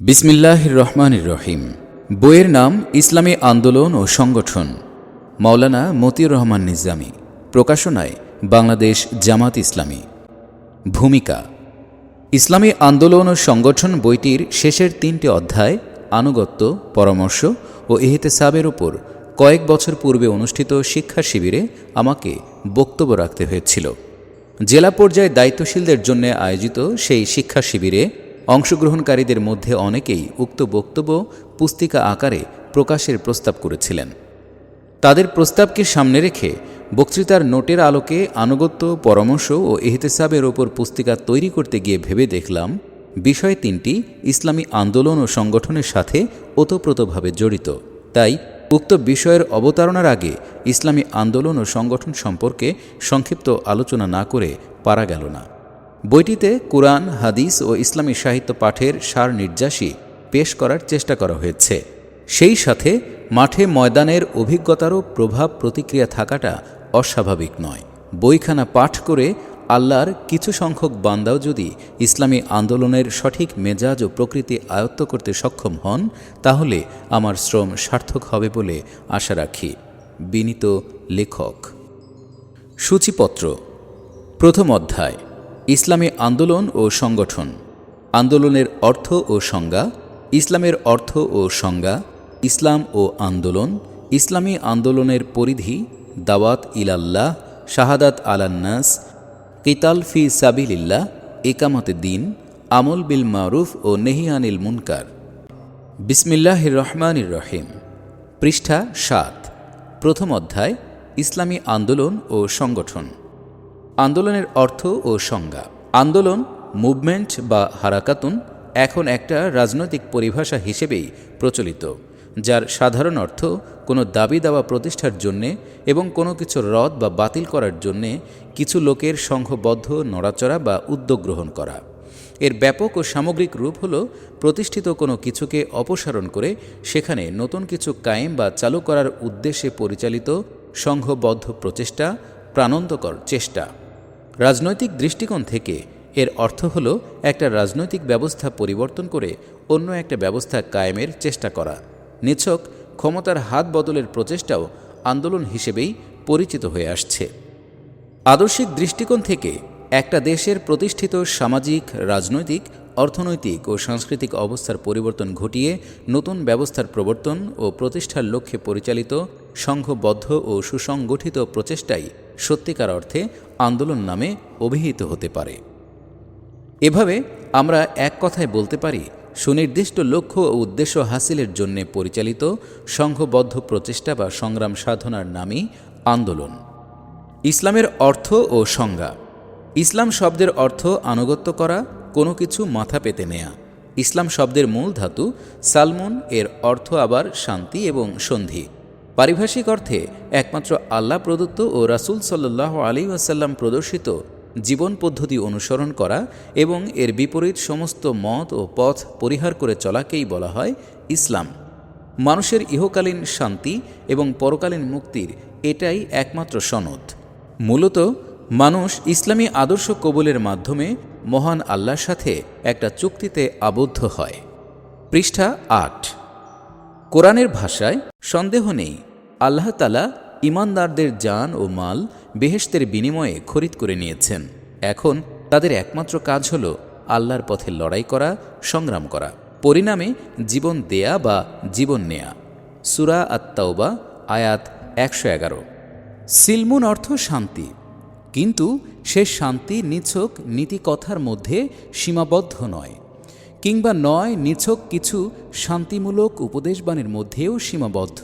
বিসমিল্লাহির রহমানির রহিম। বইয়ের নাম ইসলামী আন্দোলন ও সংগঠন। মাওলানা মতিউর রহমান নিজামী। প্রকাশনায় বাংলাদেশ জামাত ইসলামী। ভূমিকা। ইসলামী আন্দোলন ও সংগঠন বইটির শেষের তিনটি অধ্যায়, আনুগত্য, পরামর্শ ও এহতেসাবের ওপর কয়েক বছর পূর্বে অনুষ্ঠিত শিক্ষা শিবিরে আমাকে বক্তব্য রাখতে হয়েছিল। জেলা পর্যায়ে দায়িত্বশীলদের জন্য আয়োজিত সেই শিক্ষা শিবিরে অংশগ্রহণকারীদের মধ্যে অনেকেই উক্ত বক্তব্য পুস্তিকা আকারে প্রকাশের প্রস্তাব করেছিলেন। তাদের প্রস্তাবকে সামনে রেখে বক্তৃতার নোটের আলোকে আনুগত্য, পরামর্শ ও এহতেসাবের ওপর পুস্তিকা তৈরি করতে গিয়ে ভেবে দেখলাম, বিষয় তিনটি ইসলামী আন্দোলন ও সংগঠনের সাথে ওতপ্রোতভাবে জড়িত। তাই উক্ত বিষয়ের অবতারণার আগে ইসলামী আন্দোলন ও সংগঠন সম্পর্কে সংক্ষিপ্ত আলোচনা না করে পারা গেল না। বইটিতে কোরআন, হাদিস ও ইসলামী সাহিত্য পাঠের সার নির্যাসী পেশ করার চেষ্টা করা হয়েছে। সেই সাথে মাঠে ময়দানের অভিজ্ঞতারও প্রভাব প্রতিক্রিয়া থাকাটা অস্বাভাবিক নয়। বইখানা পাঠ করে আল্লাহর কিছু সংখ্যক বান্দাও যদি ইসলামী আন্দোলনের সঠিক মেজাজ ও প্রকৃতি আয়ত্ত করতে সক্ষম হন, তাহলে আমার শ্রম সার্থক হবে বলে আশা রাখি। বিনীত লেখক। সূচিপত্র। প্রথম অধ্যায়। ইসলামী আন্দোলন ও সংগঠন। আন্দোলনের অর্থ ও সংজ্ঞা, ইসলামের অর্থ ও সংজ্ঞা, ইসলাম ও আন্দোলন, ইসলামী আন্দোলনের পরিধি, দাওয়াত ইলাল্লাহ, শাহাদাত আলান্নাস, কিতাল ফি সাবিলিল্লাহ, একামতে দিন, আমল বিল মারুফ ও নেহিয়ানিল মুনকার। বিসমিল্লাহির রহমানির রহিম। পৃষ্ঠা সাত, প্রথম অধ্যায়, ইসলামী আন্দোলন ও সংগঠন। আন্দোলনের অর্থ ও সংজ্ঞা। আন্দোলন, মুভমেন্ট বা হারাকাতুন এখন একটা রাজনৈতিক পরিভাষা হিসেবেই প্রচলিত, যার সাধারণ অর্থ কোনো দাবি দাওয়া প্রতিষ্ঠার জন্যে এবং কোনো কিছু রদ বা বাতিল করার জন্যে কিছু লোকের সংঘবদ্ধ নড়াচড়া বা উদ্যোগ গ্রহণ করা। এর ব্যাপক ও সামগ্রিক রূপ হল প্রতিষ্ঠিত কোনো কিছুকে অপসারণ করে সেখানে নতুন কিছু কায়েম বা চালু করার উদ্দেশ্যে পরিচালিত সংঘবদ্ধ প্রচেষ্টা, প্রাণন্তকর চেষ্টা। রাজনৈতিক দৃষ্টিকোণ থেকে এর অর্থ হল একটা রাজনৈতিক ব্যবস্থা পরিবর্তন করে অন্য একটা ব্যবস্থা কায়েমের চেষ্টা করা। নিছক ক্ষমতার হাত বদলের প্রচেষ্টাও আন্দোলন হিসেবেই পরিচিত হয়ে আসছে। আদর্শিক দৃষ্টিকোণ থেকে একটা দেশের প্রতিষ্ঠিত সামাজিক, রাজনৈতিক, অর্থনৈতিক ও সাংস্কৃতিক অবস্থার পরিবর্তন ঘটিয়ে নতুন ব্যবস্থার প্রবর্তন ও প্রতিষ্ঠার লক্ষ্যে পরিচালিত, সংঘবদ্ধ ও সুসংগঠিত প্রচেষ্টাই সত্যিকার অর্থে আন্দোলন নামে অভিহিত হতে পারে। এভাবে আমরা এক কথায় বলতে পারি, সুনির্দিষ্ট লক্ষ্য ও উদ্দেশ্য হাসিলের জন্য পরিচালিত সংঘবদ্ধ প্রচেষ্টা বা সংগ্রাম সাধনার নামই আন্দোলন। ইসলামের অর্থ ও সংজ্ঞা। ইসলাম শব্দের অর্থ আনুগত্য করা, কোনো কিছু মাথা পেতে নেয়া। ইসলাম শব্দের মূল ধাতু সালমন, এর অর্থ আবার শান্তি এবং সন্ধি। পারিভাষিক অর্থে একমাত্র আল্লাহ প্রদত্ত ও রাসুল সাল্লাহ আলী আসাল্লাম প্রদর্শিত জীবন পদ্ধতি অনুসরণ করা এবং এর বিপরীত সমস্ত মত ও পথ পরিহার করে চলাকেই বলা হয় ইসলাম। মানুষের ইহকালীন শান্তি এবং পরকালীন মুক্তির এটাই একমাত্র সনদ। মূলত মানুষ ইসলামী আদর্শ কবুলের মাধ্যমে মহান আল্লাহর সাথে একটা চুক্তিতে আবদ্ধ হয়। পৃষ্ঠা আট। কোরআনের ভাষায় সন্দেহ নেই। আল্লাহ তালা ইমানদারদের যান ও মাল বেহেশতের বিনিময়ে খরিদ করে নিয়েছেন। এখন তাদের একমাত্র কাজ হল আল্লাহর পথে লড়াই করা, সংগ্রাম করা। পরিণামে জীবন দেয়া বা জীবন নেয়া। সুরা আত্মাওবা আয়াত একশো এগারো। সিলমুন অর্থ শান্তি। কিন্তু সে শান্তি নিছক নীতিকথার মধ্যে সীমাবদ্ধ নয়। কিংবা নয়, নিছক কিছু শান্তিমূলক উপদেশবাণীর মধ্যেও সীমাবদ্ধ।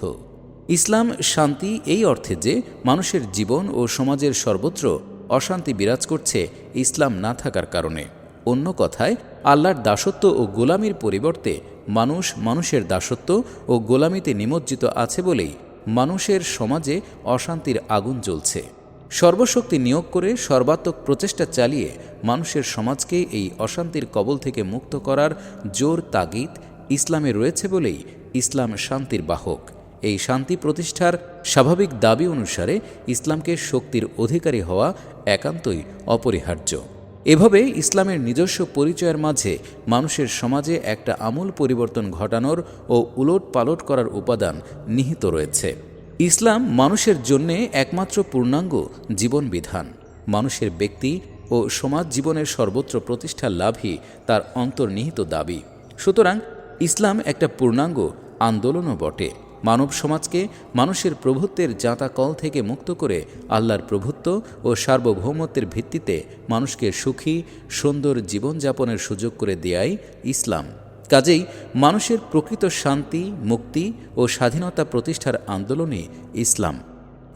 ইসলাম শান্তি এই অর্থে যে মানুষের জীবন ও সমাজের সর্বত্র অশান্তি বিরাজ করছে ইসলাম না থাকার কারণে। অন্য কথায়, আল্লাহর দাসত্ব ও গোলামির পরিবর্তে মানুষ মানুষের দাসত্ব ও গোলামিতে নিমজ্জিত আছে বলেই মানুষের সমাজে অশান্তির আগুন জ্বলছে। সর্বশক্তি নিয়োগ করে সর্বাত্মক প্রচেষ্টা চালিয়ে মানুষের সমাজকে এই অশান্তির কবল থেকে মুক্ত করার জোর তাগিদ ইসলামে রয়েছে বলেই ইসলাম শান্তির বাহক। এই শান্তি প্রতিষ্ঠার স্বাভাবিক দাবি অনুসারে ইসলামকে শক্তির অধিকারী হওয়া একান্তই অপরিহার্য। এভাবে ইসলামের নিজস্ব পরিচয়ের মাঝে মানুষের সমাজে একটা আমূল পরিবর্তন ঘটানোর ও উলট পালট করার উপাদান নিহিত রয়েছে। ইসলাম মানুষের জন্যে একমাত্র পূর্ণাঙ্গ জীবন বিধান মানুষের ব্যক্তি ও সমাজ জীবনের সর্বত্র প্রতিষ্ঠা লাভই তার অন্তর্নিহিত দাবি। সুতরাং ইসলাম একটা পূর্ণাঙ্গ আন্দোলনও বটে। মানব সমাজকে মানুষের প্রভুত্বের জাঁতাকল থেকে মুক্ত করে আল্লাহর প্রভুত্ব ও সার্বভৌমত্বের ভিত্তিতে মানুষকে সুখী, সুন্দর জীবনযাপনের সুযোগ করে দেয়াই ইসলাম। কাজেই মানুষের প্রকৃত শান্তি, মুক্তি ও স্বাধীনতা প্রতিষ্ঠার আন্দোলনে ইসলাম।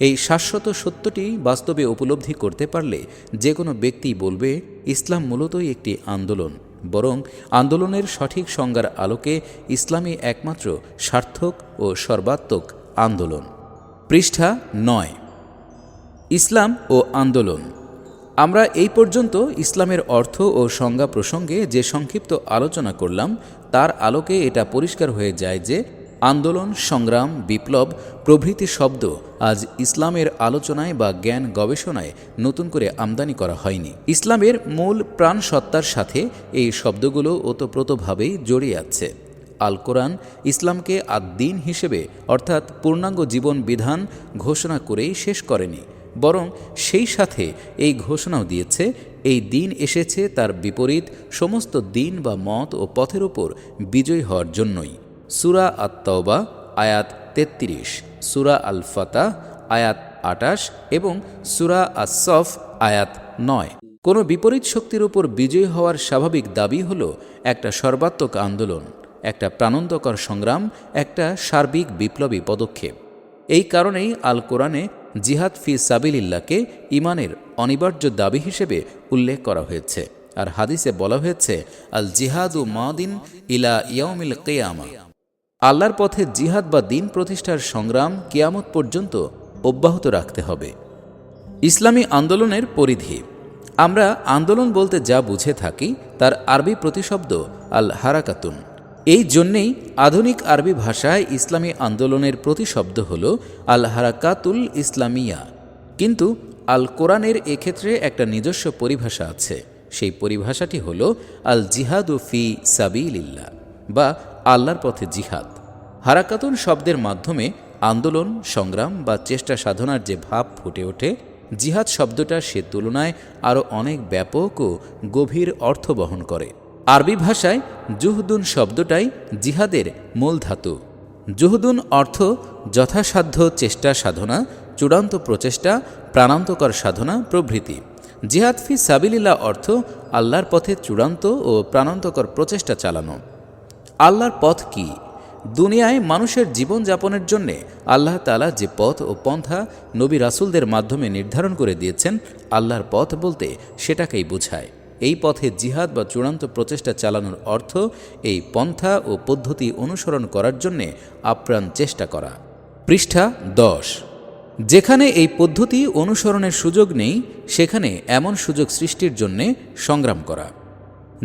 এই শাশ্বত সত্যটি বাস্তবে উপলব্ধি করতে পারলে যে কোনো ব্যক্তি বলবে, ইসলাম মূলতই একটি আন্দোলন। বরং আন্দোলনের সঠিক সংজ্ঞার আলোকে ইসলামই একমাত্র সার্থক ও সর্বাত্মক আন্দোলন। পৃষ্ঠা নয়। ইসলাম ও আন্দোলন। আমরা এই পর্যন্ত ইসলামের অর্থ ও সংজ্ঞা প্রসঙ্গে যে সংক্ষিপ্ত আলোচনা করলাম, তার আলোকে এটা পরিষ্কার হয়ে যায় যে আন্দোলন, সংগ্রাম, বিপ্লব, প্রভৃতি শব্দ আজ ইসলামের আলোচনায় বা জ্ঞান গবেষণায় নতুন করে আমদানি করা হয়নি। ইসলামের মূল প্রাণ সত্তার সাথে এই শব্দগুলো ওতপ্রোতভাবেই জড়িয়ে আছে। আল কোরআন ইসলামকে আদ্দিন হিসেবে, অর্থাৎ পূর্ণাঙ্গ জীবন বিধান, ঘোষণা করেই শেষ করেনি। বরং সেই সাথে এই ঘোষণাও দিয়েছে, এই দিন এসেছে তার বিপরীত সমস্ত দিন বা মত ও পথের ওপর বিজয়ী হওয়ার জন্যই। সুরা আত্তবা আয়াত তেত্রিশ, সুরা আল ফাতাহ আয়াত আটাশ এবং সুরা আসফ আয়াত নয়। কোনো বিপরীত শক্তির উপর বিজয়ী হওয়ার স্বাভাবিক দাবি হল একটা সর্বাত্মক আন্দোলন, একটা প্রাণন্দকর সংগ্রাম, একটা সার্বিক বিপ্লবী পদক্ষেপ। এই কারণেই আল কোরআনে জিহাদ ফি সাবিলিল্লাকে ইমানের অনিবার্য দাবি হিসেবে উল্লেখ করা হয়েছে। আর হাদিসে বলা হয়েছে, আল জিহাদু মাদিন ইলা ইয়াউমিল কেয়ামা। আল্লাহর পথে জিহাদ বা দিন প্রতিষ্ঠার সংগ্রাম কিয়ামত পর্যন্ত অব্যাহত রাখতে হবে। ইসলামী আন্দোলনের পরিধি। আমরা আন্দোলন বলতে যা বুঝে থাকি, তার আরবি প্রতিশব্দ আল হারাকাতুন। এই জন্যেই আধুনিক আরবি ভাষায় ইসলামী আন্দোলনের প্রতিশব্দ হল আল হারাকাতুল ইসলামিয়া। কিন্তু আল কোরআনের এক্ষেত্রে একটা নিজস্ব পরিভাষা আছে। সেই পরিভাষাটি হল আল জিহাদু ফি সাবিলিল্লাহ বা আল্লাহর পথে জিহাদ। হারাকাতুন শব্দের মাধ্যমে আন্দোলন, সংগ্রাম বা চেষ্টা সাধনার যে ভাব ফুটে ওঠে, জিহাদ শব্দটা সে তুলনায় আরও অনেক ব্যাপক ও গভীর অর্থ বহন করে। আরবি ভাষায় জুহদুন শব্দটাই জিহাদের মূল ধাতু। জুহদুন অর্থ যথাসাধ্য চেষ্টা সাধনা, চূড়ান্ত প্রচেষ্টা, প্রাণান্তকর সাধনা, প্রভৃতি। জিহাদ ফি সাবিলিল্লা অর্থ আল্লাহর পথে চূড়ান্ত ও প্রাণান্তকর প্রচেষ্টা চালানো। আল্লাহর পথ কি? দুনিয়ায় মানুষের জীবন যাপনের জন্যে আল্লাহ তালা যে পথ ও পন্থা নবী রাসুলদের মাধ্যমে নির্ধারণ করে দিয়েছেন, আল্লাহর পথ বলতে সেটাকেই বোঝায়। এই পথে জিহাদ বা চূড়ান্ত প্রচেষ্টা চালানোর অর্থ এই পন্থা ও পদ্ধতি অনুসরণ করার জন্যে আপ্রাণ চেষ্টা করা। পৃষ্ঠা দশ। যেখানে এই পদ্ধতি অনুসরণের সুযোগ নেই, সেখানে এমন সুযোগ সৃষ্টির জন্যে সংগ্রাম করা।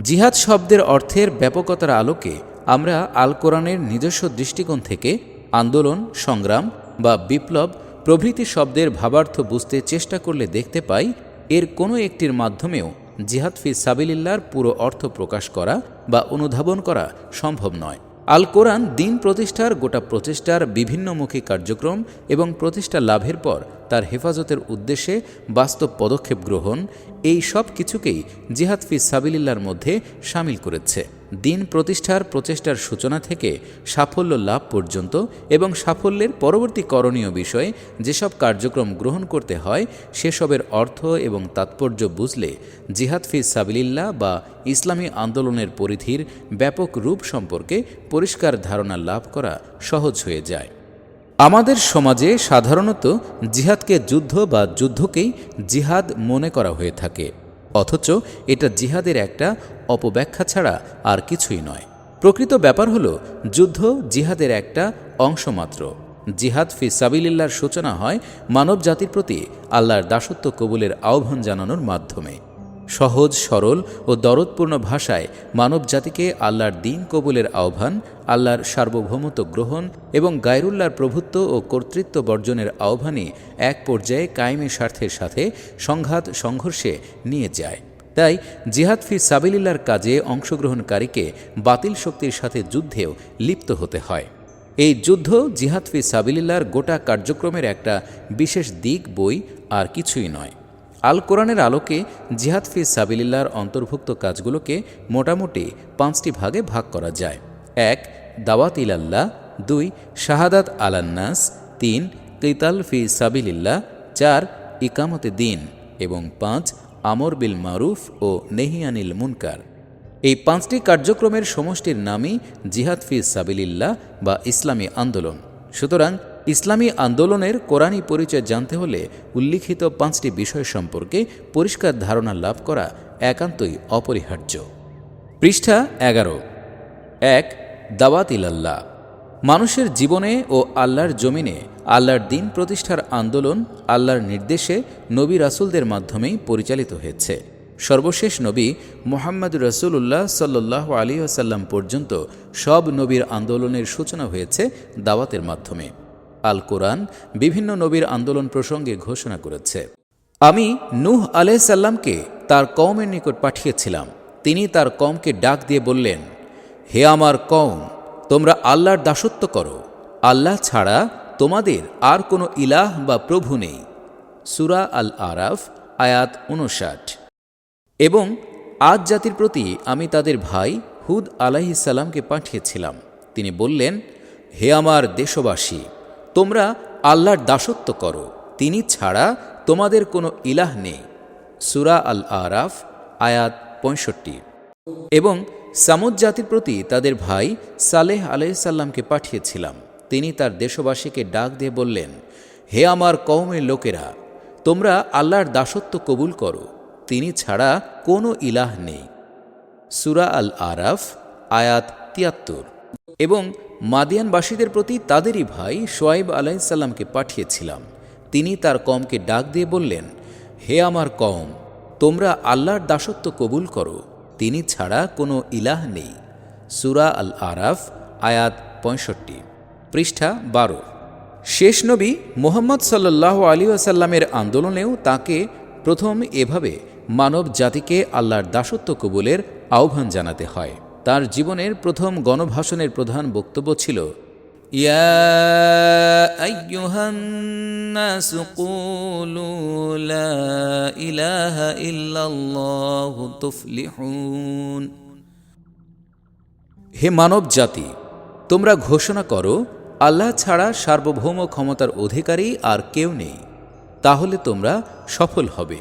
জিহাদ শব্দের অর্থের ব্যাপকতার আলোকে আমরা আল কোরআনের নিজস্ব দৃষ্টিকোণ থেকে আন্দোলন, সংগ্রাম বা বিপ্লব প্রভৃতি শব্দের ভাবার্থ বুঝতে চেষ্টা করলে দেখতে পাই, এর কোনো একটির মাধ্যমেও জিহাদ ফি সাবিলিল্লার পুরো অর্থ প্রকাশ করা বা অনুধাবন করা সম্ভব নয়। আল কোরআন দিন প্রতিষ্ঠার গোটা প্রচেষ্টার বিভিন্নমুখী কার্যক্রম এবং প্রতিষ্ঠা লাভের পর তার হেফাজতের উদ্দেশ্যে বাস্তব পদক্ষেপ গ্রহণ এই সব কিছুকেই জিহাদ ফি সাবিলিল্লার মধ্যে সামিল করেছে। দিন প্রতিষ্ঠার প্রচেষ্টার সূচনা থেকে সাফল্য লাভ পর্যন্ত এবং সাফল্যের পরবর্তী করণীয় বিষয়ে যেসব কার্যক্রম গ্রহণ করতে হয়, সেসবের অর্থ এবং তাৎপর্য বুঝলে জিহাদ ফি সাবিলিল্লা বা ইসলামী আন্দোলনের পরিধির ব্যাপক রূপ সম্পর্কে পরিষ্কার ধারণা লাভ করা সহজ হয়ে যায়। আমাদের সমাজে সাধারণত জিহাদকে যুদ্ধ বা যুদ্ধকেই জিহাদ মনে করা হয়ে থাকে। অথচ এটা জিহাদের একটা অপব্যাখ্যা ছাড়া আর কিছুই নয়। প্রকৃত ব্যাপার হলো, যুদ্ধ জিহাদের একটা অংশমাত্র। জিহাদ ফি সাবিলিল্লার সূচনা হয় মানব জাতির প্রতি আল্লাহর দাসত্ব কবুলের আহ্বান জানানোর মাধ্যমে। সহজ, সরল ও দরদপূর্ণ ভাষায় মানব জাতিকে আল্লাহর দিন কবুলের আহ্বান আল্লাহর সার্বভৌমত্ব গ্রহণ এবং গায়রুল্লাহর প্রভুত্ব ও কর্তৃত্ব বর্জনের আহ্বানে এক পর্যায়ে কায়েমের স্বার্থের সাথে সংঘাত সংঘর্ষে নিয়ে যায়। তাই জিহাদ ফি সাবিলিল্লার কাজে অংশগ্রহণকারীকে বাতিল শক্তির সাথে যুদ্ধেও লিপ্ত হতে হয়। এই যুদ্ধ জিহাদ ফি সাবিলিল্লার গোটা কার্যক্রমের একটা বিশেষ দিক, বই আর কিছুই নয়। আল কোরআনের আলোকে জিহাদ ফি সাবিলিল্লার অন্তর্ভুক্ত কাজগুলোকে মোটামুটি পাঁচটি ভাগে ভাগ করা যায়। এক দাওয়াত ইলাল্লাহ, দুই, শাহাদাত আলান্নাস, তিন, কিতাল ফি সাবিলিল্লাহ, চার, ইকামতে দিন, এবং পাঁচ, আমর বিল মারুফ ও নেহিয়ানিল মুনকার। এই পাঁচটি কার্যক্রমের সমষ্টির নামই জিহাদ ফি সাবিলিল্লাহ বা ইসলামী আন্দোলন। সুতরাং ইসলামী আন্দোলনের কোরআনী পরিচয় জানতে হলে উল্লিখিত পাঁচটি বিষয় সম্পর্কে পরিষ্কার ধারণা লাভ করা একান্তই অপরিহার্য। পৃষ্ঠা এগারো। এক দাওয়াত ইলাল্লাহ। মানুষের জীবনে ও আল্লাহর জমিনে আল্লাহর দিন প্রতিষ্ঠার আন্দোলন আল্লাহর নির্দেশে নবী রাসুলদের মাধ্যমেই পরিচালিত হয়েছে। সর্বশেষ নবী মোহাম্মদ রসুল্লাহ সাল্লাহ আলী আসাল্লাম পর্যন্ত সব নবীর আন্দোলনের সূচনা হয়েছে দাওয়াতের মাধ্যমে। আল কোরআন বিভিন্ন নবীর আন্দোলন প্রসঙ্গে ঘোষণা করেছে। আমি নূহ আলাহ সাল্লামকে তার কওমের নিকট পাঠিয়েছিলাম। তিনি তার কমকে ডাক দিয়ে বললেন হে আমার কম তোমরা আল্লাহর দাসত্ব করো। আল্লাহ ছাড়া তোমাদের আর কোনো ইলাহ বা প্রভু নেই। সুরা আল আরাফ আয়াত উনষাট এবং আজ জাতির প্রতি আমি তাদের ভাই হুদ আলাইসাল্লামকে পাঠিয়েছিলাম। তিনি বললেন, হে আমার দেশবাসী, তোমরা আল্লাহর দাসত্ব করো। তিনি ছাড়া তোমাদের কোনো ইলাহ নেই। সুরা আল আরাফ আয়াত পঁয়ষট্টি। এবং সামুদ জাতির প্রতি তাদের ভাই সালেহ আলাইসাল্লামকে পাঠিয়েছিলাম। তিনি তার দেশবাসীকে ডাক দিয়ে বললেন, হে আমার কওমের লোকেরা, তোমরা আল্লাহর দাসত্ব কবুল করো। তিনি ছাড়া কোনো ইলাহ নেই। সুরা আল আরাফ আয়াত তিয়াত্তর। এবং মাদিয়ানবাসীদের প্রতি তাদেরই ভাই সোয়াইব আলাইসাল্লামকে পাঠিয়েছিলাম। তিনি তার কমকে ডাক দিয়ে বললেন, হে আমার কম তোমরা আল্লাহর দাসত্ব কবুল করো। তিনি ছাড়া কোনো ইলাহ নেই। সুরা আল আরাফ আয়াত পঁয়ষট্টি, পৃষ্ঠা বারো। শেষ নবী মোহাম্মদ সাল্লাহ আলী আসাল্লামের আন্দোলনেও তাকে প্রথম এভাবে মানব জাতিকে আল্লাহর দাসত্ব কবুলের আহ্বান জানাতে হয়। তার জীবনের প্রথম গণভাষণের প্রধান বক্তব্য ছিল ইয়া আইয়ুহান্নাস কুলু লা ইলাহা ইল্লাল্লাহু তুফলিহুন হে মানব জাতি, তোমরা ঘোষণা করো, আল্লাহ ছাড়া সার্বভৌম ক্ষমতার অধিকারী আর কেউ নেই। তাহলে তোমরা সফল হবে।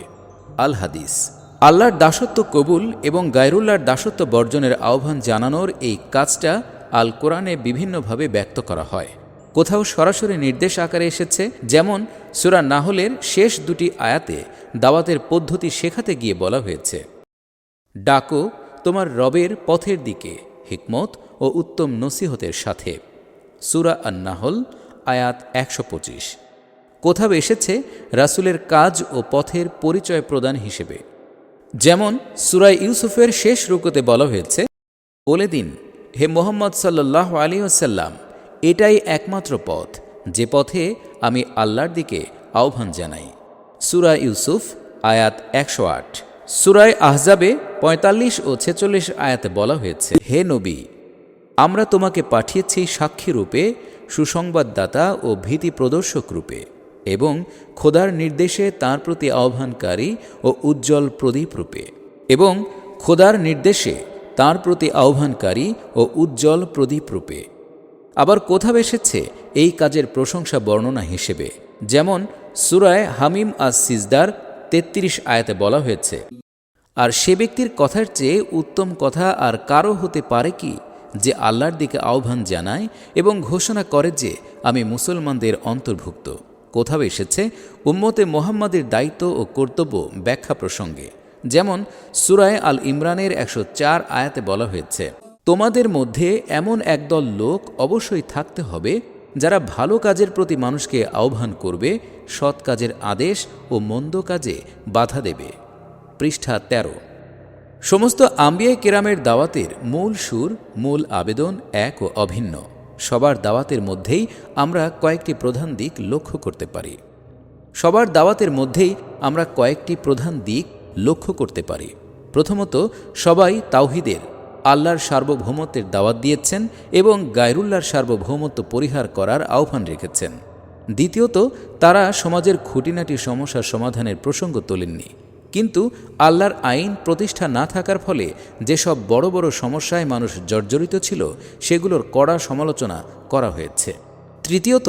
আল হাদিস। আল্লাহর দাসত্ব কবুল এবং গায়রুল্লাহর দাসত্ব বর্জনের আহ্বান জানানোর এই কাজটা আল কোরআনে বিভিন্নভাবে ব্যক্ত করা হয়। কোথাও সরাসরি নির্দেশ আকারে এসেছে, যেমন সুরা নাহলের শেষ দুটি আয়াতে দাওয়াতের পদ্ধতি শেখাতে গিয়ে বলা হয়েছে। ডাকো তোমার রবের পথের দিকে, হিকমত ও উত্তম নসিহতের সাথে। সুরা আন্নাহল, আয়াত একশো পঁচিশ। কোথাও এসেছে রাসুলের কাজ ও পথের পরিচয় প্রদান হিসেবে। যেমন সুরাই ইউসুফের শেষ রুকতে বলা হয়েছে, বলে দিন হে মোহাম্মদ সাল্লাহ আলী আসাল্লাম এটাই একমাত্র পথ, যে পথে আমি আল্লাহর দিকে আহ্বান জানাই। সুরা ইউসুফ, আয়াত একশো আট। সুরায় আহজাবে ৪৫ ও ছেচল্লিশ আয়াতে বলা হয়েছে, হে নবী, আমরা তোমাকে পাঠিয়েছি সাক্ষী রূপে, সুসংবাদদাতা ও ভীতি প্রদর্শক রূপে, এবং খোদার নির্দেশে তার প্রতি আহ্বানকারী ও উজ্জ্বল প্রদীপ রূপে, এবং খোদার নির্দেশে তার প্রতি আহ্বানকারী ও উজ্জ্বল প্রদীপ রূপে। আবার কোথাও এসেছে এই কাজের প্রশংসা বর্ণনা হিসেবে, যেমন সুরায় হামিম আজ সিজদার তেত্রিশ আয়াতে বলা হয়েছে, আর সে ব্যক্তির কথার চেয়ে উত্তম কথা আর কারও হতে পারে কি, যে আল্লাহর দিকে আহ্বান জানায় এবং ঘোষণা করে যে আমি মুসলমানদের অন্তর্ভুক্ত? কোথাও এসেছে, উম্মতে মোহাম্মদের দায়িত্ব ও কর্তব্য ব্যাখ্যা প্রসঙ্গে। যেমন সুরায় আল ইমরানের একশো চার আয়াতে বলা হয়েছে, তোমাদের মধ্যে এমন একদল লোক অবশ্যই থাকতে হবে, যারা ভালো কাজের প্রতি মানুষকে আহ্বান করবে, সৎ কাজের আদেশ ও মন্দ কাজে বাধা দেবে। পৃষ্ঠা ১৩ সমস্ত আম্বিয়ায় কেরামের দাওয়াতের মূল সুর, মূল আবেদন এক ও অভিন্ন। সবার দাওয়াতের মধ্যেই আমরা কয়েকটি প্রধান দিক লক্ষ্য করতে পারি। সবার দাওয়াতের মধ্যেই আমরা কয়েকটি প্রধান দিক লক্ষ্য করতে পারি। প্রথমত, সবাই তাওহিদের, আল্লাহর সার্বভৌমত্বের দাওয়াত দিয়েছেন এবং গায়রুল্লাহর সার্বভৌমত্ব পরিহার করার আহ্বান রেখেছেন। দ্বিতীয়ত, তারা সমাজের খুঁটিনাটি সমস্যার সমাধানের প্রসঙ্গ তোলেননি। কিন্তু আল্লাহর আইন প্রতিষ্ঠা না থাকার ফলে যেসব বড় বড় সমস্যায় মানুষ জর্জরিত ছিল, সেগুলোর কড়া সমালোচনা করা হয়েছে। তৃতীয়ত,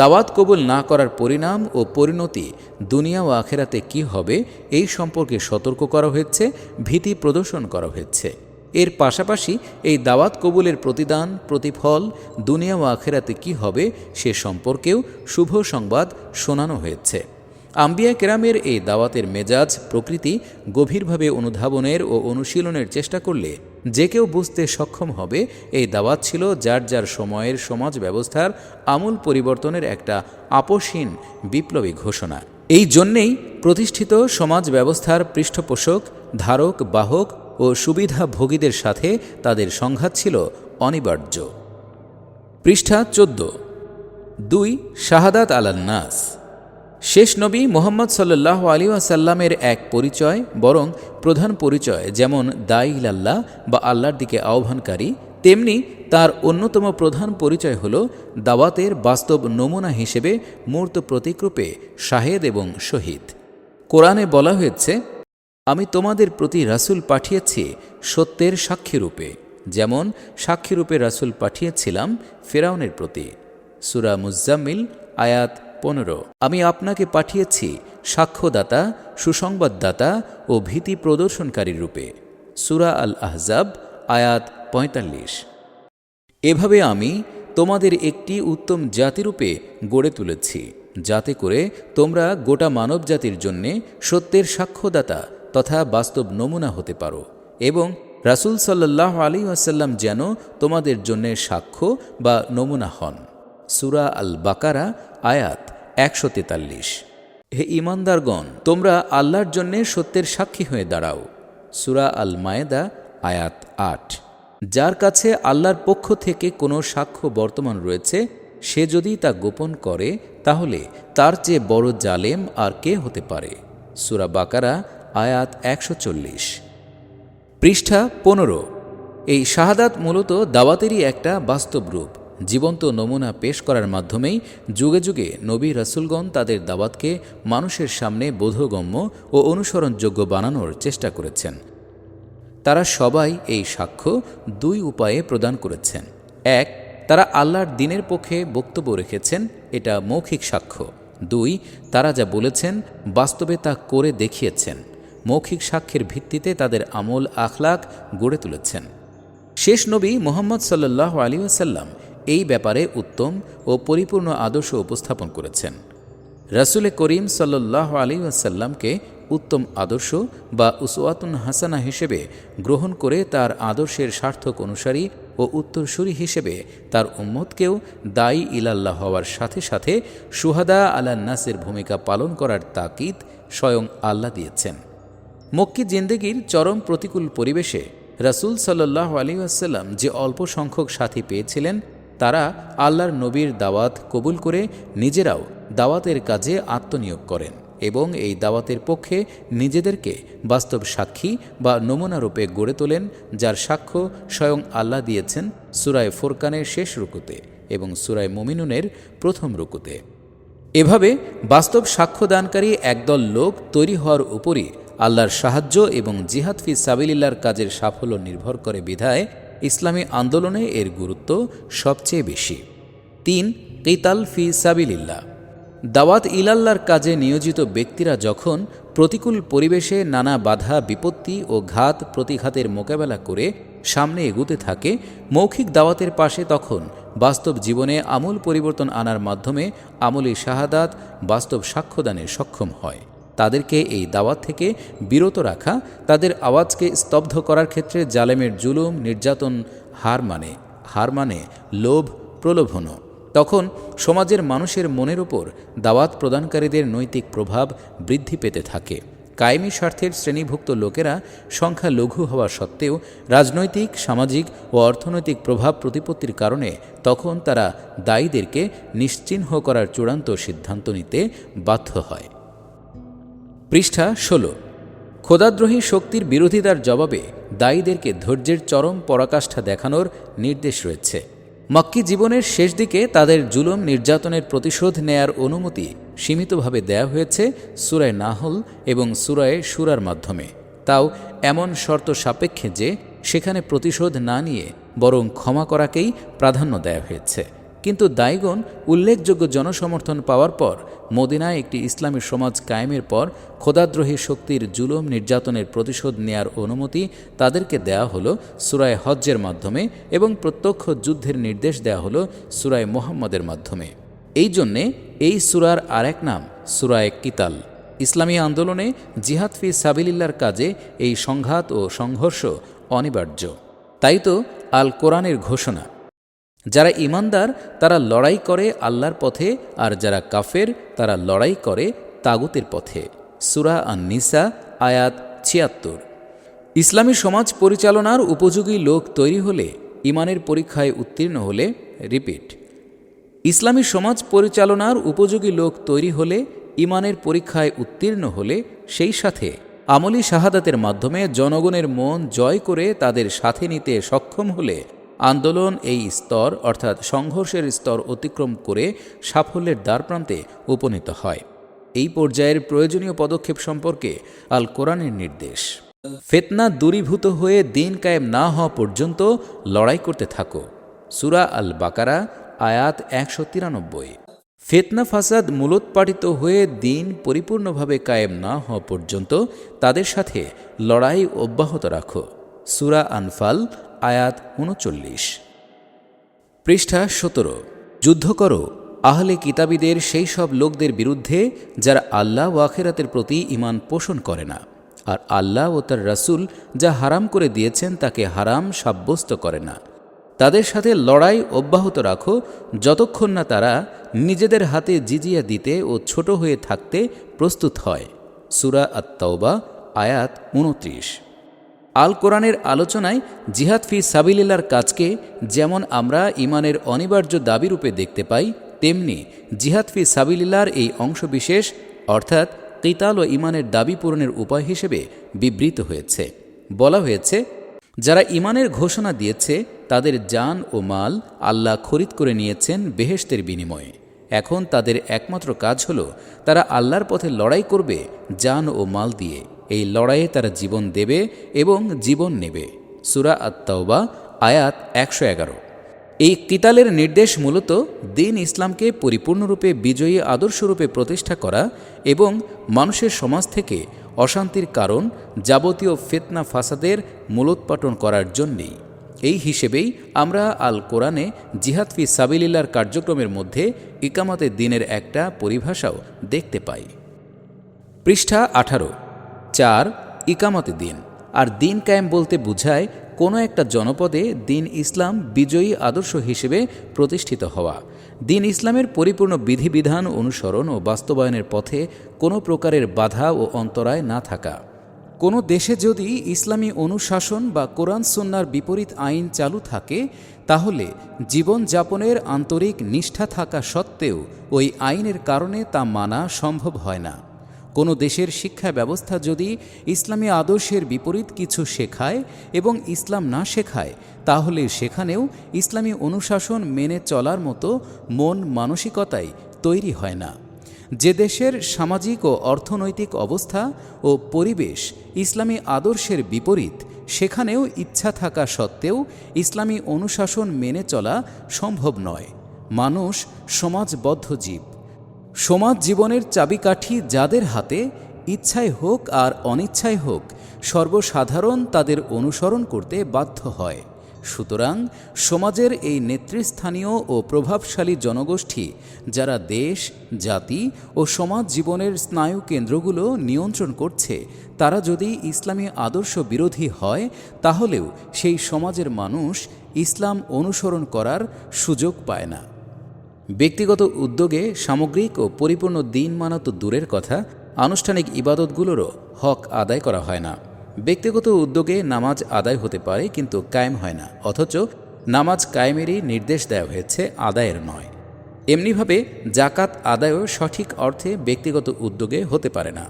দাওয়াত কবুল না করার পরিণাম ও পরিণতি দুনিয়া ও আখেরাতে কি হবে এই সম্পর্কে সতর্ক করা হয়েছে, ভীতি প্রদর্শন করা হয়েছে। এর পাশাপাশি এই দাওয়াত কবুলের প্রতিদান, প্রতিফল দুনিয়া ও আখেরাতে কি হবে সে সম্পর্কেও শুভ সংবাদ শোনানো হয়েছে। আম্বিয়া কেরামের এই দাওয়াতের মেজাজ প্রকৃতি গভীরভাবে অনুধাবনের ও অনুশীলনের চেষ্টা করলে যে কেউ বুঝতে সক্ষম হবে, এই দাওয়াত ছিল যার যার সময়ের সমাজ ব্যবস্থার আমূল পরিবর্তনের একটা আপোষহীন বিপ্লবী ঘোষণা। এই জন্যেই প্রতিষ্ঠিত সমাজ ব্যবস্থার পৃষ্ঠপোষক, ধারক, বাহক ও সুবিধাভোগীদের সাথে তাদের সংঘাত ছিল অনিবার্য। পৃষ্ঠা চোদ্দ। দুই শাহাদাত আলান্নাস শেষ নবী মোহাম্মদ সাল্লাহ আলী আসাল্লামের এক পরিচয়, বরং প্রধান পরিচয় যেমন দাইল আল্লাহ বা আল্লাহর দিকে আহ্বানকারী, তেমনি তার অন্যতম প্রধান পরিচয় হল দাওয়াতের বাস্তব নমুনা হিসেবে মূর্ত প্রতীকরূপে শাহেদ এবং শহীদ। কোরআনে বলা হয়েছে, আমি তোমাদের প্রতি রাসূল পাঠিয়েছি সত্যের সাক্ষীরূপে যেমন সাক্ষীরূপে রাসূল পাঠিয়েছিলাম ফেরাউনের প্রতি। সুরা মুজাম্মিল আয়াত পনেরো। আমি আপনাকে পাঠিয়েছি সাক্ষ্যদাতা, সুসংবাদদাতা ও ভীতি প্রদর্শনকারী রূপে। সুরা আল আহজাব আয়াত পঁয়তাল্লিশ। এভাবে আমি তোমাদের একটি উত্তম জাতিরূপে গড়ে তুলেছি, যাতে করে তোমরা গোটা মানব জাতির জন্যে সত্যের সাক্ষ্যদাতা তথা বাস্তব নমুনা হতে পারো এবং রাসুল সাল্লাহ আলী আসাল্লাম যেন তোমাদের জন্যে সাক্ষ্য বা নমুনা হন। সুরা আল বাকারা আয়াত একশো তেতাল্লিশ। হে ইমানদারগণ তোমরা আল্লাহর জন্যে সত্যের সাক্ষী হয়ে দাঁড়াও। সুরা আল মায়েদা আয়াত আট। যার কাছে আল্লাহর পক্ষ থেকে কোনো সাক্ষ্য বর্তমান রয়েছে, সে যদি তা গোপন করে, তাহলে তার চেয়ে বড় জালেম আর কে হতে পারে? সুরা বাকারা, আয়াত একশো চল্লিশ। পৃষ্ঠা পনেরো। এই শাহাদাত মূলত দাওয়াতেরই একটা বাস্তব রূপ। জীবন্ত নমুনা পেশ করার মাধ্যমেই যুগে যুগে নবী রাসুলগণ তাদের দাওয়াতকে মানুষের সামনে বোধগম্য ও অনুসরণযোগ্য বানানোর চেষ্টা করেছেন। তারা সবাই এই সাক্ষ্য দুই উপায়ে প্রদান করেছেন। এক, তারা আল্লাহর দিনের পক্ষে বক্তব্য রেখেছেন, এটা মৌখিক সাক্ষ্য। দুই, তারা যা বলেছেন, বাস্তবে তা করে দেখিয়েছেন। মৌখিক সাক্ষ্যের ভিত্তিতে তাদের আমল আখলাক গড়ে তুলেছেন। শেষ নবী মোহাম্মদ সাল্লাহ আলী আসাল্লাম এই ব্যাপারে উত্তম ও পরিপূর্ণ আদর্শ উপস্থাপন করেছেন। রাসুলে করিম সাল্লাহ আলী আসাল্লামকে উত্তম আদর্শ বা উসওয়াতুন হাসানা হিসেবে গ্রহণ করে তার আদর্শের সার্থক অনুসারী ও উত্তরসূরি হিসেবে তার উম্মতকেও দায়ী ইলাল্লাহ হওয়ার সাথে সাথে সুহাদা আলা নাসের ভূমিকা পালন করার তাকিদ স্বয়ং আল্লাহ দিয়েছেন। মক্কি জিন্দেগির চরম প্রতিকূল পরিবেশে রাসুল সাল্লাহ আলী আসাল্লাম যে অল্প সংখ্যক সাথী পেয়েছিলেন তারা আল্লাহর নবীর দাওয়াত কবুল করে নিজেরাও দাওয়াতের কাজে আত্মনিয়োগ করেন এবং এই দাওয়াতের পক্ষে নিজেদেরকে বাস্তব সাক্ষী বা নমুনারূপে গড়ে তোলেন, যার সাক্ষ্য স্বয়ং আল্লাহ দিয়েছেন সুরায় ফোরকানের শেষ রুকুতে এবং সুরায় মুমিনুনের প্রথম রুকুতে। এভাবে বাস্তব সাক্ষ্যদানকারী একদল লোক তৈরি হওয়ার উপরই আল্লাহর সাহায্য এবং জিহাদ ফি সাবিলিল্লার কাজের সাফল্য নির্ভর করে বিধায় ইসলামী আন্দোলনে এর গুরুত্ব সবচেয়ে বেশি। তিন, কেতাল ফি সাবিলিল্লাহ। দাওয়াত ইলাল্লার কাজে নিয়োজিত ব্যক্তিরা যখন প্রতিকূল পরিবেশে নানা বাধা, বিপত্তি ও ঘাত প্রতিঘাতের মোকাবেলা করে সামনে এগুতে থাকে, মৌখিক দাওয়াতের পাশে তখন বাস্তব জীবনে আমূল পরিবর্তন আনার মাধ্যমে আমলি শাহাদাত বাস্তব সাক্ষ্যদানে সক্ষম হয়। তাদেরকে এই দাওয়াত থেকে বিরত রাখা, তাদের আওয়াজকে স্তব্ধ করার ক্ষেত্রে জালেমের জুলুম, নির্যাতন হার মানে হার মানে লোভ, প্রলোভনও। তখন সমাজের মানুষের মনের উপর দাওয়াত প্রদানকারীদের নৈতিক প্রভাব বৃদ্ধি পেতে থাকে। কায়েমি স্বার্থের শ্রেণীভুক্ত লোকেরা সংখ্যা লঘু হওয়া সত্ত্বেও রাজনৈতিক, সামাজিক ও অর্থনৈতিক প্রভাব প্রতিপত্তির কারণে তখন তারা দায়ীদেরকে নিশ্চিহ্ন করার চূড়ান্ত সিদ্ধান্ত নিতে বাধ্য হয়। পৃষ্ঠা ষোলো। খোদাদ্রোহী শক্তির বিরোধিতার জবাবে দায়ীদেরকে ধৈর্যের চরম পরাকাষ্ঠা দেখানোর নির্দেশ রয়েছে। মক্কি জীবনের শেষ দিকে তাদের জুলুম নির্যাতনের প্রতিশোধ নেয়ার অনুমতি সীমিতভাবে দেয়া হয়েছে সুরায় নাহল এবং সুরায় সুরার মাধ্যমে। তাও এমন শর্ত সাপেক্ষে যে সেখানে প্রতিশোধ না নিয়ে বরং ক্ষমা করাকেই প্রাধান্য দেয়া হয়েছে। কিন্তু দায়গণ উল্লেখযোগ্য জনসমর্থন পাওয়ার পর, মদিনায় একটি ইসলামী সমাজ কায়েমের পর খোদাদ্রোহী শক্তির জুলুম নির্যাতনের প্রতিশোধ নেয়ার অনুমতি তাদেরকে দেয়া হলো সুরায় হজ্জের মাধ্যমে এবং প্রত্যক্ষ যুদ্ধের নির্দেশ দেয়া হলো সুরায় মোহাম্মদের মাধ্যমে। এই জন্যে এই সুরার আরেক নাম, সুরায় কিতাল। ইসলামী আন্দোলনে জিহাদ ফি সাবিলিল্লার কাজে এই সংঘাত ও সংঘর্ষ অনিবার্য। তাই তো আল কোরআনের ঘোষণা যারা ইমানদার তারা লড়াই করে আল্লাহর পথে, আর যারা কাফের, তারা লড়াই করে তাগুতের পথে। সুরা আন নিসা আয়াত ছিয়াত্তর। ইসলামী সমাজ পরিচালনার উপযোগী লোক তৈরি হলে ইমানের পরীক্ষায় উত্তীর্ণ হলে, রিপিট। ইসলামী সমাজ পরিচালনার উপযোগী লোক তৈরি হলে ইমানের পরীক্ষায় উত্তীর্ণ হলে, সেই সাথে আমলি শাহাদাতের মাধ্যমে জনগণের মন জয় করে তাদের সাথে নিতে সক্ষম হলে আন্দোলন এই স্তর, অর্থাৎ সংঘর্ষের স্তর অতিক্রম করে সাফল্যের দ্বারপ্রান্তে উপনীত হয়। এই পর্যায়ের প্রয়োজনীয় পদক্ষেপ সম্পর্কে আল কোরআনের নির্দেশ। ফেতনা দূরীভূত হয়ে দিন কায়েম না হওয়া পর্যন্ত লড়াই করতে থাকো। সুরা আল বাকারা আয়াত একশো তিরানব্বই। ফেতনা ফাসাদ মূলোৎপাটিত হয়ে দিন পরিপূর্ণভাবে কায়েম না হওয়া পর্যন্ত তাদের সাথে লড়াই অব্যাহত রাখো। সুরা আনফাল আয়াত উনচল্লিশ। পৃষ্ঠা সতেরো। যুদ্ধ করো। আহলে কিতাবীদের সেই সব লোকদের বিরুদ্ধে যারা আল্লাহ ওয়াখেরাতের প্রতি ইমান পোষণ করে না। আর আল্লাহ ও তার রাসূল যা হারাম করে দিয়েছেন তাকে হারাম সাব্যস্ত করে না। তাদের সাথে লড়াই অব্যাহত রাখো। যতক্ষণ না তারা নিজেদের হাতে জিজিয়া দিতে ও ছোট হয়ে থাকতে প্রস্তুত হয়। সুরা আত্মাওবা আয়াত উনত্রিশ। আল কোরআনের আলোচনায় জিহাদ ফি সাবিলিল্লার কাজকে যেমন আমরা ইমানের অনিবার্য দাবিরূপে দেখতে পাই, তেমনি জিহাদ ফি সাবিলিল্লার এই অংশবিশেষ, অর্থাৎ কিতাল ও ইমানের দাবি পূরণের উপায় হিসেবে বিবৃত হয়েছে। বলা হয়েছে, যারা ইমানের ঘোষণা দিয়েছে, তাদের জান ও মাল আল্লাহ খরিদ করে নিয়েছেন বেহেশতের বিনিময়ে। এখন তাদের একমাত্র কাজ হলো, তারা আল্লাহর পথে লড়াই করবে জান ও মাল দিয়ে। এই লড়াইয়ে তারা জীবন দেবে এবং জীবন নেবে। সুরা আত্মাওবা আয়াত একশো এগারো। এই কিতালের নির্দেশ মূলত দিন ইসলামকে পরিপূর্ণরূপে বিজয়ী আদর্শরূপে প্রতিষ্ঠা করা এবং মানুষের সমাজ থেকে অশান্তির কারণ, যাবতীয় ফেতনা ফাসাদের মূলোৎপাটন করার জন্যেই। এই হিসেবেই আমরা আল কোরআনে জিহাদ ফি সাবিলিল্লার কার্যক্রমের মধ্যে ইকামাতের দিনের একটা পরিভাষাও দেখতে পাই। পৃষ্ঠা আঠারো। চার, ইকামতে দিন। আর দিন কায়েম বলতে বুঝায় কোনো একটা জনপদে দিন ইসলাম বিজয়ী আদর্শ হিসেবে প্রতিষ্ঠিত হওয়া। দিন ইসলামের পরিপূর্ণ বিধিবিধান অনুসরণ ও বাস্তবায়নের পথে কোনো প্রকারের বাধা ও অন্তরায় না থাকা। কোনো দেশে যদি ইসলামী অনুশাসন বা কোরআন সন্ন্যার বিপরীত আইন চালু থাকে, তাহলে জীবনযাপনের আন্তরিক নিষ্ঠা থাকা সত্ত্বেও ওই আইনের কারণে তা মানা সম্ভব হয় না। কোনো দেশের শিক্ষা ব্যবস্থা যদি ইসলামী আদর্শের বিপরীত কিছু শেখায় এবং ইসলাম না শেখায়, তাহলে সেখানেও ইসলামী অনুশাসন মেনে চলার মতো মন মানসিকতাই তৈরি হয় না। যে দেশের সামাজিক ও অর্থনৈতিক অবস্থা ও পরিবেশ ইসলামী আদর্শের বিপরীত, সেখানেও ইচ্ছা থাকা সত্ত্বেও ইসলামী অনুশাসন মেনে চলা সম্ভব নয়। মানুষ সমাজবদ্ধ জীব। সমাজ জীবনের চাবিকাঠি যাদের হাতে ইচ্ছায় হোক আর অনিচ্ছায় হোক, সর্বসাধারণ তাদের অনুসরণ করতে বাধ্য হয়। সুতরাং সমাজের এই নেতৃস্থানীয় ও প্রভাবশালী জনগোষ্ঠী, যারা দেশ, জাতি ও সমাজ জীবনের স্নায়ু কেন্দ্রগুলো নিয়ন্ত্রণ করছে, তারা যদি ইসলামী আদর্শ বিরোধী হয়, তাহলেও সেই সমাজের মানুষ ইসলাম অনুসরণ করার সুযোগ পায় না। ব্যক্তিগত উদ্যোগে সামগ্রিক ও পরিপূর্ণ দিন মানা তো দূরের কথা, আনুষ্ঠানিক ইবাদতগুলোরও হক আদায় করা হয় না। ব্যক্তিগত উদ্যোগে নামাজ আদায় হতে পারে কিন্তু কায়েম হয় না, অথচ নামাজ কায়েমেরই নির্দেশ দেওয়া হয়েছে, আদায়ের নয়। এমনিভাবে জাকাত আদায়ও সঠিক অর্থে ব্যক্তিগত উদ্যোগে হতে পারে না।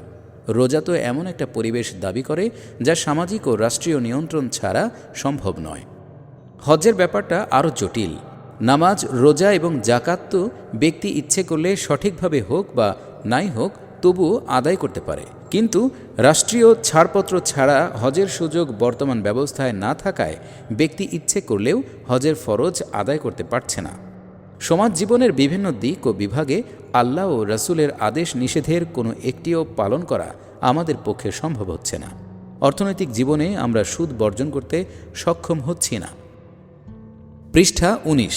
রোজা তো এমন একটা পরিবেশ দাবি করে যা সামাজিক ও রাষ্ট্রীয় নিয়ন্ত্রণ ছাড়া সম্ভব নয়। হজ্জের ব্যাপারটা আরও জটিল। নামাজ, রোজা এবং জাকাত তো ব্যক্তি ইচ্ছে করলে সঠিকভাবে হোক বা নাই হোক তবুও আদায় করতে পারে। কিন্তু রাষ্ট্রীয় ছাড়পত্র ছাড়া হজের সুযোগ বর্তমান ব্যবস্থায় না থাকায় ব্যক্তি ইচ্ছে করলেও হজের ফরজ আদায় করতে পারছে না। সমাজ জীবনের বিভিন্ন দিক ও বিভাগে আল্লাহ ও রাসূলের আদেশ নিষেধের কোনো একটিও পালন করা আমাদের পক্ষে সম্ভব হচ্ছে না। অর্থনৈতিক জীবনে আমরা সুদ বর্জন করতে সক্ষম হচ্ছি না। পৃষ্ঠা ১৯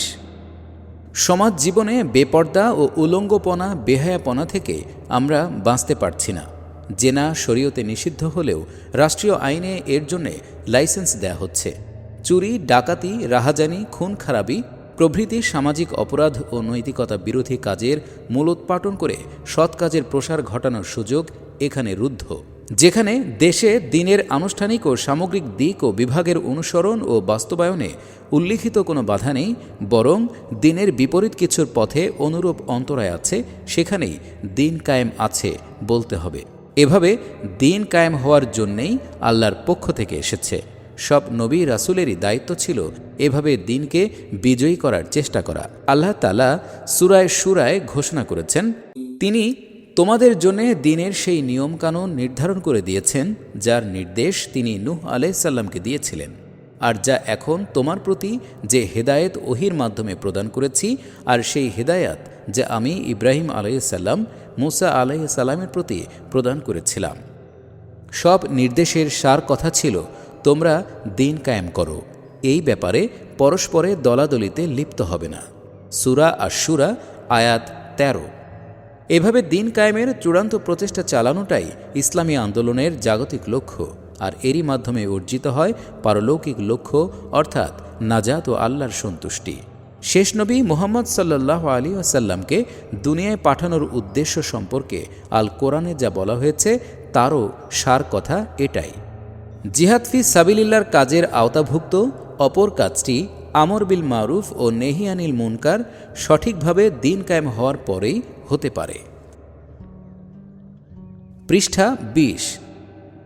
সমাজ জীবনে বেপর্দা ও উলঙ্গপনা, বেহায়াপনা থেকে আমরা বাঁচতে পারছি না। জেনা শরীয়তে নিষিদ্ধ হলেও রাষ্ট্রীয় আইনে এর জন্যে লাইসেন্স দেয়া হচ্ছে। চুরি, ডাকাতি, রাহাজানি, খুন, খারাপি, প্রভৃতি সামাজিক অপরাধ ও নৈতিকতা বিরোধী কাজের মূলোৎপাটন করে সৎ কাজের প্রসার ঘটানোর সুযোগ এখানে রুদ্ধ। যেখানে দেশে দিনের আনুষ্ঠানিক ও সামগ্রিক দিক ও বিভাগের অনুসরণ ও বাস্তবায়নে উল্লিখিত কোনো বাধা নেই, বরং দিনের বিপরীত কিছুর পথে অনুরূপ অন্তরায় আছে, সেখানেই দিন কায়েম আছে বলতে হবে। এভাবে দিন কায়েম হওয়ার জন্যেই আল্লাহর পক্ষ থেকে এসেছে। সব নবী রাসুলেরই দায়িত্ব ছিল এভাবে দিনকে বিজয়ী করার চেষ্টা করা। আল্লাহ তালা সুরায় সুরায় ঘোষণা করেছেন, তিনি তোমাদের জন্য দিনের সেই নিয়মকানুন নির্ধারণ করে দিয়েছেন, যার নির্দেশ তিনি নূহ আলাইসাল্লামকে দিয়েছিলেন। আর যা এখন তোমার প্রতি যে হেদায়েত ওহির মাধ্যমে প্রদান করেছি, আর সেই হেদায়াত যা আমি ইব্রাহিম আলাইসাল্লাম মুসা আলাইসাল্লামের প্রতি প্রদান করেছিলাম। সব নির্দেশের সার কথা ছিল, তোমরা দিন কায়েম করো। এই ব্যাপারে পরস্পরে দলাদলিতে লিপ্ত হবে না। সুরা আর সুরা আয়াত তেরো। এভাবে দিন কায়েমের চূড়ান্ত প্রচেষ্টা চালানোটাই ইসলামী আন্দোলনের জাগতিক লক্ষ্য, আর এরই মাধ্যমে অর্জিত হয় পারলৌকিক লক্ষ্য, অর্থাৎ নাজাত ও আল্লাহর সন্তুষ্টি। শেষ নবী মোহাম্মদ সাল্লাহ আলী আসাল্লামকে দুনিয়ায় পাঠানোর উদ্দেশ্য সম্পর্কে আল কোরআনে যা বলা হয়েছে, তারও সার কথা এটাই। জিহাদ ফি সাবিলিল্লার কাজের আওতাভুক্ত অপর কাজটি আমর বিল মারুফ ও নেহিয়ানিল মুনকার সঠিকভাবে দিন কায়েম হওয়ার পরেই হতে পারে। পৃষ্ঠা বিশ।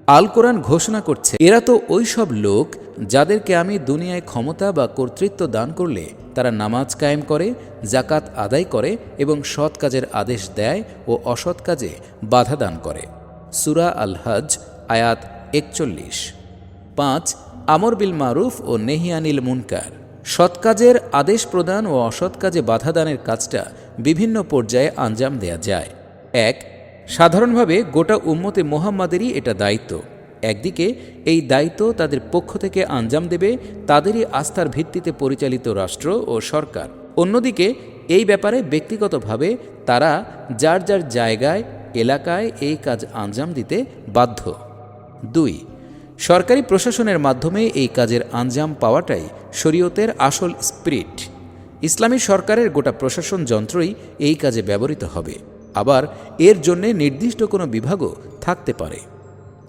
আল কোরআন ঘোষণা করছে, এরা তো ওই সব লোক যাদেরকে আমি দুনিয়ায় ক্ষমতা বা কর্তৃত্ব দান করলে তারা নামাজ কায়েম করে জাকাত আদায় করে এবং সৎ কাজের আদেশ দেয় ও অসৎ কাজে বাধা দান করে। সুরা আল হজ আয়াত একচল্লিশ। পাঁচ, আমর বিল মারুফ ও নেহিয়ানিল মুনকার। সৎ কাজের আদেশ প্রদান ও অসৎ কাজে বাধা দানের কাজটা বিভিন্ন পর্যায়ে আঞ্জাম দেয়া যায়। এক, সাধারণভাবে গোটা উম্মতে মোহাম্মাদেরই এটা দায়িত্ব। একদিকে, এই দায়িত্ব তাদের পক্ষ থেকে আঞ্জাম দেবে, তাদেরই আস্থার ভিত্তিতে পরিচালিত রাষ্ট্র ও সরকার। অন্যদিকে, এই ব্যাপারে ব্যক্তিগতভাবে তারা যার যার জায়গায়, এলাকায় এই কাজ আঞ্জাম দিতে বাধ্য। দুই, সরকারি প্রশাসনের মাধ্যমে এই কাজের আঞ্জাম পাওয়াটাই শরীয়তের আসল স্পিরিট। ইসলামী সরকারের গোটা প্রশাসন যন্ত্রই এই কাজে ব্যবহৃত হবে। আবার এর জন্যে নির্দিষ্ট কোনো বিভাগও থাকতে পারে।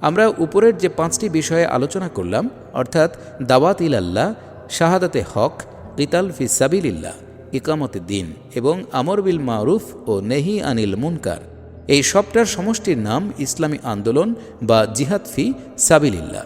আমরা উপরের যে পাঁচটি বিষয়ে আলোচনা করলাম, অর্থাৎ দাওয়াত ইলাল্লাহ, শাহাদাতে হক, কিতাল ফি সাবিলিল্লাহ, ইকামতে দিন এবং আমর বিল মারুফ ও নেহি আনিল মুনকার, এই সবটার সমষ্টির নাম ইসলামী আন্দোলন বা জিহাদ ফি সাবিলিল্লাহ।